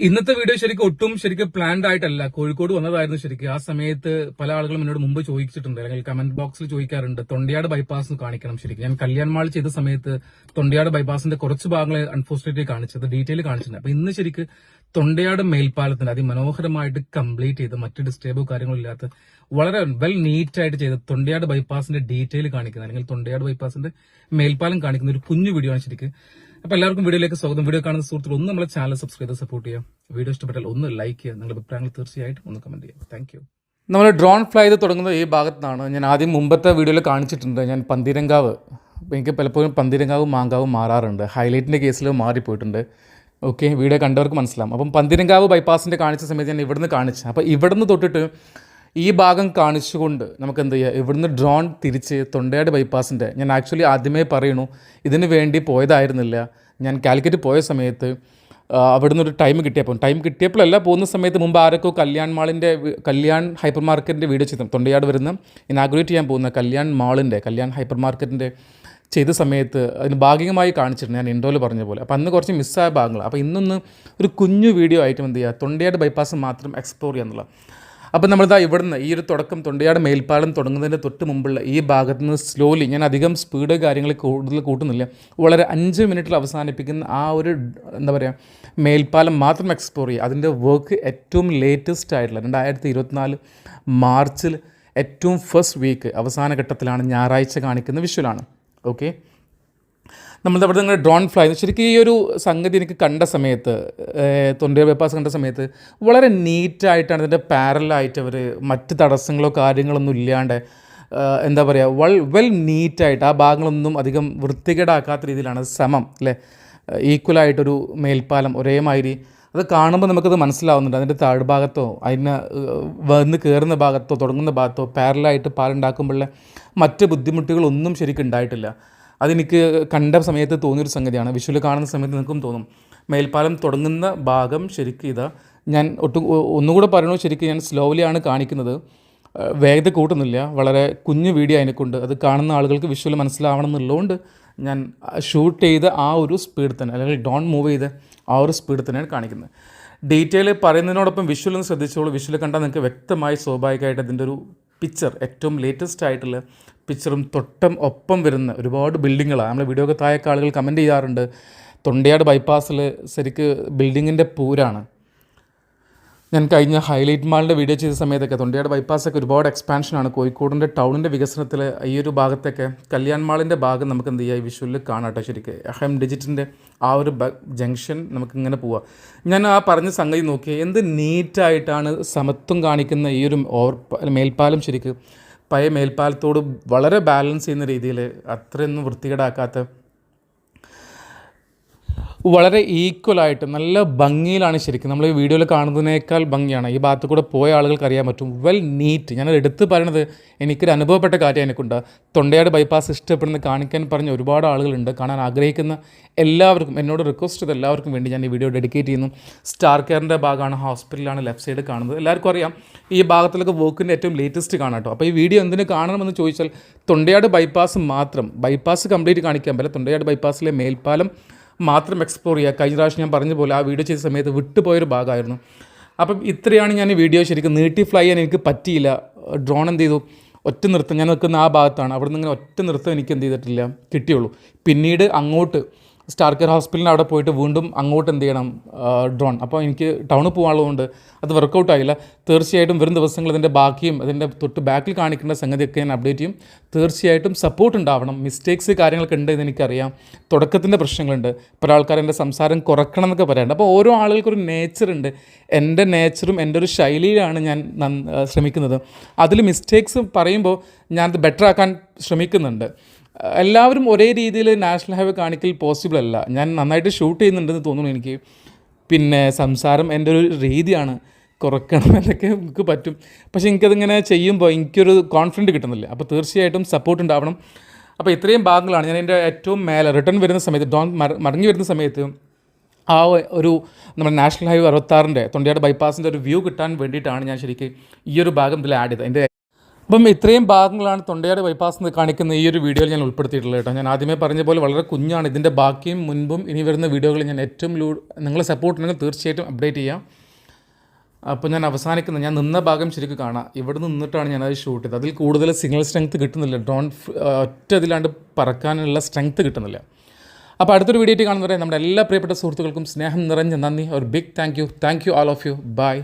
ഇന്നത്തെ വീഡിയോ ശരിക്കും ഒട്ടും ശരിക്കും പ്ലാൻഡ് ആയിട്ടല്ല. കോഴിക്കോട് വന്നതായിരുന്നു ശരിക്കും. ആ സമയത്ത് പല ആളുകളും എന്നോട് മുമ്പ് ചോദിച്ചിട്ടുണ്ട്. അല്ലെങ്കിൽ കമന്റ് ബോക്സിൽ ചോദിക്കാറുണ്ട്. തൊണ്ടയാട് ബൈപ്പാസ് കാണിക്കണം ശരിക്കും. ഞാൻ കല്യാൺ മാൾ ചെയ്ത സമയത്ത് തൊണ്ടയാട് ബൈപ്പാസിന്റെ കുറച്ച് ഭാഗങ്ങൾ അൺഫോർച്ചുനേറ്റ്ലി കാണിച്ചത് ഡീറ്റെയിൽ കാണിച്ചിട്ടുണ്ട്. അപ്പൊ ഇന്ന് ശരിക്കും തൊണ്ടയാട് മേൽപ്പാലത്തിന്റെ അതിമനോഹരമായിട്ട് കംപ്ലീറ്റ് ചെയ്ത് മറ്റ് ഡിസ്റ്റേബോ കാര്യങ്ങളില്ലാത്ത വളരെ വെൽ നീറ്റ് ആയിട്ട് ചെയ്ത് തൊണ്ടയാട് ബൈപ്പാസിന്റെ ഡീറ്റെയിൽ കാണിക്കുന്ന അല്ലെങ്കിൽ തൊണ്ടയാട് ബൈപ്പാസിന്റെ മേൽപ്പാലം കാണിക്കുന്ന ഒരു കുഞ്ഞു വീഡിയോ ആണ് ശരിക്കും. അപ്പൊ എല്ലാവർക്കും വീഡിയോയിലേക്ക് സ്വാഗതം. വീഡിയോ കാണുന്ന സുഹൃത്തുക്കൾ ഒന്ന് നമ്മളെ ചാനൽ സബ്സ്ക്രൈബ് ചെയ്ത് സപ്പോർട്ട് ചെയ്യാം. വീഡിയോ ഇഷ്ടപ്പെട്ടാൽ ഒന്ന് ലൈക്ക് ചെയ്യുക. നിങ്ങളുടെ അഭിപ്രായങ്ങൾ തീർച്ചയായിട്ടും ഒന്ന് കമന്റ് ചെയ്യാം താങ്ക് നമ്മൾ ഡ്രോൺ ഫ്ലൈ ചെയ്ത് തുടങ്ങുന്നത് ഈ ഭാഗത്താണ്. ഞാൻ ആദ്യം മുമ്പത്തെ വീഡിയോയിൽ കാണിച്ചിട്ടുണ്ട്. ഞാൻ പന്തിരങ്കാവ് എനിക്ക് പലപ്പോഴും പന്തിരങ്കാവും മാങ്കാവും മാറാറുണ്ട്. ഹൈലൈറ്റിന്റെ കേസിൽ മാറിപ്പോയിട്ടുണ്ട്. ഓക്കെ വീഡിയോ കണ്ടവർക്ക് മനസ്സിലാവും. അപ്പം പന്തിരങ്കാവ് ബൈപ്പാസിന്റെ കാണിച്ച സമയത്ത് ഞാൻ ഇവിടുന്ന് കാണിച്ചു അപ്പോൾ ഇവിടുന്ന് തൊട്ടിട്ട് ഈ ഭാഗം കാണിച്ചുകൊണ്ട് നമുക്ക് എന്ത് ചെയ്യുക ഇവിടുന്ന് ഡ്രോൺ തിരിച്ച് തൊണ്ടയാട് ബൈപ്പാസിന്റെ ഞാൻ ആക്ച്വലി ആദ്യമേ പറയണു ഇതിന് വേണ്ടി പോയതായിരുന്നില്ല. ഞാൻ കാലിക്കറ്റ് പോയ സമയത്ത് അവിടുന്ന് ഒരു ടൈം കിട്ടിയപ്പോൾ ടൈം കിട്ടിയപ്പോഴല്ല പോകുന്ന സമയത്ത് മുമ്പ് ആരൊക്കെ കല്യാൺ മാളിന്റെ കല്യാൺ ഹൈപ്പർ മാർക്കറ്റിന്റെ വീഡിയോ ചെയ്തു തൊണ്ടയാട് വരുന്ന ഇനാഗുറേറ്റ് ചെയ്യാൻ പോകുന്ന കല്യാൺ മാളിന്റെ കല്യാൺ ഹൈപ്പർ മാർക്കറ്റിന്റെ ചെയ്ത സമയത്ത് അതിന് ഭാഗികമായി കാണിച്ചിട്ടുണ്ട് ഞാൻ ഇൻഡോയിൽ പറഞ്ഞ പോലെ. അപ്പോൾ അന്ന് കുറച്ച് മിസ്സായ ഭാഗങ്ങൾ അപ്പോൾ ഇന്നൊന്ന് ഒരു കുഞ്ഞു വീഡിയോ ആയിട്ട് എന്ത് ചെയ്യുക തൊണ്ടയാട് ബൈപ്പാസ് മാത്രം എക്സ്പ്ലോർ ചെയ്യുക എന്നുള്ള. അപ്പോൾ നമ്മളിതാ ഇവിടുന്ന് ഈ ഒരു തുടക്കം തൊണ്ടയാട് മേൽപ്പാലം തുടങ്ങുന്നതിന്റെ തൊട്ട് മുമ്പുള്ള ഈ ഭാഗത്ത് നിന്ന് സ്ലോലി ഞാൻ അധികം സ്പീഡ് കാര്യങ്ങൾ കൂടുതൽ കൂട്ടുന്നില്ല. വളരെ അഞ്ച് മിനിറ്റിൽ അവസാനിപ്പിക്കുന്ന ആ ഒരു എന്താ പറയുക മേൽപ്പാലം മാത്രം എക്സ്പ്ലോർ ചെയ്യുക. അതിന്റെ വർക്ക് ഏറ്റവും ലേറ്റസ്റ്റ് ആയിട്ടുള്ള രണ്ടായിരത്തി ഇരുപത്തിനാല് മാർച്ചിൽ ഏറ്റവും ഫസ്റ്റ് വീക്ക് അവസാന ഘട്ടത്തിലാണ് ഞായറാഴ്ച കാണിക്കുന്ന വിഷ്വലാണ് ഓക്കെ നമ്മളുടെ അവിടെ നിങ്ങൾ ഡ്രോൺ ഫ്ലൈ ശരിക്കും ഈ ഒരു സംഗതി എനിക്ക് കണ്ട സമയത്ത് തൊണ്ടിയ ബൈപ്പാസ് കണ്ട സമയത്ത് വളരെ നീറ്റായിട്ടാണ് ഇതിന്റെ പാരലായിട്ട് അവർ മറ്റ് തടസ്സങ്ങളോ കാര്യങ്ങളൊന്നും ഇല്ലാണ്ട് എന്താ പറയുക വൾ വെൽ നീറ്റായിട്ട് ആ ഭാഗങ്ങളൊന്നും അധികം വൃത്തികേടാക്കാത്ത രീതിയിലാണ് സമം അല്ലേ? ഈക്വലായിട്ടൊരു മേൽപ്പാലം ഒരേമാതിരി. അത് കാണുമ്പോൾ നമുക്കത് മനസ്സിലാവുന്നുണ്ട്. അതിന്റെ താഴ്ഭാഗത്തോ അതിന് വന്ന് കയറുന്ന ഭാഗത്തോ തുടങ്ങുന്ന ഭാഗത്തോ പാരലായിട്ട് പാലുണ്ടാക്കുമ്പോഴുള്ള മറ്റ് ബുദ്ധിമുട്ടുകളൊന്നും ശരിക്കും ഉണ്ടായിട്ടില്ല. അതെനിക്ക് കണ്ട സമയത്ത് തോന്നിയൊരു സംഗതിയാണ്. വിഷുവിൽ കാണുന്ന സമയത്ത് നിങ്ങൾക്കും തോന്നും. മേൽപ്പാലം തുടങ്ങുന്ന ഭാഗം ശരിക്കും ഇതാ. ഞാൻ ഒട്ടും ഒന്നുകൂടെ പറയണോ? ശരിക്കും ഞാൻ സ്ലോലിയാണ് കാണിക്കുന്നത്. വേഗത കൂട്ടുന്നില്ല. വളരെ കുഞ്ഞു വീഡിയോ അതിനെക്കൊണ്ട്. അത് കാണുന്ന ആളുകൾക്ക് വിഷ്വൽ മനസ്സിലാവണം എന്നുള്ളതുകൊണ്ട് ഞാൻ ഷൂട്ട് ചെയ്ത ആ ഒരു സ്പീഡ് തന്നെ അല്ലെങ്കിൽ ഡോൺ മൂവ് ചെയ്ത ആ ഒരു സ്പീഡ് തന്നെയാണ് കാണിക്കുന്നത്. ഡീറ്റെയിൽ പറയുന്നതിനോടൊപ്പം വിഷ്വൽ ഒന്ന് ശ്രദ്ധിച്ചോളൂ. വിഷ്വൽ കണ്ടാൽ നിങ്ങൾക്ക് വ്യക്തമായി സ്വാഭാവികമായിട്ട് അതിന്റെ ഒരു പിക്ചർ ഏറ്റവും ലേറ്റസ്റ്റ് ആയിട്ടുള്ള പിക്ചറും തൊട്ടം ഒപ്പം വരുന്ന ഒരുപാട് ബിൽഡിങ്ങുകളാണ്. നമ്മൾ വീഡിയോ ഒക്കെ താഴേക്ക് ആളുകൾ കമന്റ് ചെയ്യാറുണ്ട്. തൊണ്ടയാട് ബൈപ്പാസിൽ ശരിക്ക് ബിൽഡിങ്ങിന്റെ പൂരാണ്. ഞാൻ കഴിഞ്ഞ ഹൈലൈറ്റ് മാളിന്റെ വീഡിയോ ചെയ്ത സമയത്തൊക്കെ തൊണ്ടയാട് ബൈപ്പാസൊക്കെ ഒരുപാട് എക്സ്പാൻഷനാണ് കോഴിക്കോടിന്റെ ടൗണിന്റെ വികസനത്തിൽ ഈ ഒരു ഭാഗത്തൊക്കെ കല്യാൺ മാളിന്റെ ഭാഗം നമുക്ക് എന്ത് ചെയ്യാം? ഈ വിഷുവിൽ കാണാം കേട്ടോ ശരിക്കും. എഹം ഡിജിറ്റിന്റെ ആ ഒരു ജംഗ്ഷൻ നമുക്ക് ഇങ്ങനെ പോവാം. ഞാൻ ആ പറഞ്ഞ സംഗതി നോക്കി എന്ത് നീറ്റായിട്ടാണ് സമത്വം കാണിക്കുന്ന ഈ ഒരു ഓവർ മേൽപ്പാലം ശരിക്കും. പഴയ മേൽപ്പാലത്തോട് വളരെ ബാലൻസ് ചെയ്യുന്ന രീതിയിൽ അത്രയൊന്നും വൃത്തികേടാക്കാത്ത വളരെ ഈക്വലായിട്ട് നല്ല ഭംഗിയിലാണ് ശരിക്കും നമ്മൾ ഈ വീഡിയോയിൽ കാണുന്നതിനേക്കാൾ ഭംഗിയാണ്. ഈ ഭാഗത്ത് കൂടെ പോയ ആളുകൾക്ക് അറിയാൻ പറ്റും. വെൽ നീറ്റ് ഞാനത് എടുത്ത് പറയണത് എനിക്കൊരു അനുഭവപ്പെട്ട കാര്യം എനിക്കുണ്ട്. തൊണ്ടയാട് ബൈപ്പാസ് ഇഷ്ടപ്പെടുന്ന കാണിക്കാൻ പറഞ്ഞ ഒരുപാട് ആളുകളുണ്ട്. കാണാൻ ആഗ്രഹിക്കുന്ന എല്ലാവർക്കും എന്നോട് റിക്വസ്റ്റ് ചെയ്ത എല്ലാവർക്കും വേണ്ടി ഞാൻ ഈ വീഡിയോ ഡെഡിക്കേറ്റ് ചെയ്യുന്നു. സ്റ്റാർ കെയറിന്റെ ഭാഗമാണ് ഹോസ്പിറ്റലാണ് ലെഫ്റ്റ് സൈഡ് കാണുന്നത്. എല്ലാവർക്കും അറിയാം ഈ ഭാഗത്തിലൊക്കെ വോക്കിന്റെ ഏറ്റവും ലേറ്റസ്റ്റ് കാണാം കേട്ടോ. അപ്പോൾ ഈ വീഡിയോ എന്തിനു കാണണമെന്ന് ചോദിച്ചാൽ തൊണ്ടയാട് ബൈപ്പാസ് മാത്രം ബൈപ്പാസ് കംപ്ലീറ്റ് കാണിക്കാൻ പറ്റില്ല. തൊണ്ടയാട് ബൈപ്പാസിലെ മേൽപ്പാലം മാത്രം എക്സ്പ്ലോർ ചെയ്യുക. കഴിഞ്ഞ പ്രാവശ്യം ഞാൻ പറഞ്ഞ പോലെ ആ വീഡിയോ ചെയ്ത സമയത്ത് വിട്ടുപോയൊരു ഭാഗമായിരുന്നു. അപ്പം ഇത്രയാണ് ഞാൻ വീഡിയോ ശരിക്കും നീട്ടി ഫ്ലൈ ചെയ്യാൻ എനിക്ക് പറ്റിയില്ല. ഡ്രോൺ എന്ത് ചെയ്തു? ഒറ്റ നൃത്തം. ഞാൻ നിൽക്കുന്ന ആ ഭാഗത്താണ്. അവിടെ നിന്ന് ഇങ്ങനെ ഒറ്റ നൃത്തം എനിക്ക് എന്ത് ചെയ്തിട്ടില്ല. കിട്ടിയുള്ളൂ. പിന്നീട് അങ്ങോട്ട് സ്റ്റാർ കെയർ ഹോസ്പിറ്റലിന് അവിടെ പോയിട്ട് വീണ്ടും അങ്ങോട്ട് എന്ത് ചെയ്യണം? ഡ്രോൺ അപ്പോൾ എനിക്ക് ടൗണിൽ പോകാനുള്ളതുകൊണ്ട് അത് വർക്കൗട്ട് ആയില്ല. തീർച്ചയായിട്ടും വരും ദിവസങ്ങൾ ഇതിന്റെ ബാക്കിയും അതിന്റെ തൊട്ട് ബാക്കിൽ കാണിക്കേണ്ട സംഗതിയൊക്കെ ഞാൻ അപ്ഡേറ്റ് ചെയ്യും. തീർച്ചയായിട്ടും സപ്പോർട്ട് ഉണ്ടാവണം. മിസ്റ്റേക്സ് കാര്യങ്ങളൊക്കെ ഉണ്ട് എനിക്കറിയാം. തുടക്കത്തിന്റെ പ്രശ്നങ്ങളുണ്ട്. പല ആൾക്കാർ എന്റെ സംസാരം കുറക്കണം എന്നൊക്കെ പറയാറുണ്ട് അപ്പോൾ ഓരോ ആളുകൾക്കൊരു നേച്ചറുണ്ട് എന്റെ നേച്ചറും എന്റെ ഒരു ശൈലിയിലാണ് ഞാൻ ശ്രമിക്കുന്നത്. അതിൽ മിസ്റ്റേക്സ് പറയുമ്പോൾ ഞാനത് ബെറ്റർ ആക്കാൻ ശ്രമിക്കുന്നുണ്ട്. എല്ലാവരും ഒരേ രീതിയിൽ നാഷണൽ ഹൈവേ കാണിക്കൽ പോസിബിൾ അല്ല. ഞാൻ നന്നായിട്ട് ഷൂട്ട് ചെയ്യുന്നുണ്ടെന്ന് തോന്നുന്നു എനിക്ക്. പിന്നെ സംസാരം എന്റെ ഒരു രീതിയാണ്. കുറയ്ക്കണം എന്നൊക്കെ നമുക്ക് പറ്റും. പക്ഷേ എനിക്കതിങ്ങനെ ചെയ്യുമ്പോൾ എനിക്കൊരു കോൺഫിഡന്റ് കിട്ടുന്നില്ല. അപ്പോൾ തീർച്ചയായിട്ടും സപ്പോർട്ട് ഉണ്ടാവണം. അപ്പോൾ ഇത്രയും ഭാഗങ്ങളാണ്. ഞാൻ എന്റെ ഏറ്റവും മേലെ റിട്ടേൺ വരുന്ന സമയത്ത് ഡോൺ മടങ്ങി വരുന്ന സമയത്ത് ആ ഒരു നമ്മുടെ നാഷണൽ ഹൈവേ അറുപത്താറിന്റെ തൊണ്ടിയാട് ബൈപ്പാസിന്റെ ഒരു വ്യൂ കിട്ടാൻ വേണ്ടിയിട്ടാണ് ഞാൻ ശരിക്കും ഈ ഒരു ഭാഗം ഇതിൽ ആഡ് ചെയ്തത്. എന്റെ അപ്പം ഇത്രയും ഭാഗങ്ങളാണ് തൊണ്ടയാട് ബൈപ്പാസ് കാണിക്കുന്ന ഈ ഒരു വീഡിയോയിൽ ഞാൻ ഉൾപ്പെടുത്തിയിട്ടുള്ളത് കേട്ടോ. ഞാൻ ആദ്യമേ പറഞ്ഞ പോലെ വളരെ കുഞ്ഞാണ്. ഇതിന്റെ ബാക്കിയും മുൻപും ഇനി വരുന്ന വീഡിയോകളിൽ ഞാൻ ഏറ്റവും ലൂ നിങ്ങളെ സപ്പോർട്ട് ഉണ്ടെങ്കിൽ തീർച്ചയായിട്ടും അപ്ഡേറ്റ് ചെയ്യാം. അപ്പോൾ ഞാൻ അവസാനിക്കുന്ന ഞാൻ നിന്ന ഭാഗം ശരിക്കും കാണാം. ഇവിടെ നിന്നിട്ടാണ് ഞാനത് ഷൂട്ട് ചെയ്തത്. അതിൽ കൂടുതൽ സിഗ്നൽ സ്ട്രെങ്ത് കിട്ടുന്നില്ല. ഡ്രോൺ ഒറ്റ ഇതിലാണ്ട് പറക്കാനുള്ള സ്ട്രെങ്ത് കിട്ടുന്നില്ല. അപ്പോൾ അടുത്തൊരു വീഡിയോ കാണുന്നവരെ നമ്മുടെ എല്ലാ പ്രിയപ്പെട്ട സുഹൃത്തുക്കൾക്കും സ്നേഹം നിറഞ്ഞ നന്ദി. ഒരു big thank you thank you all of you bye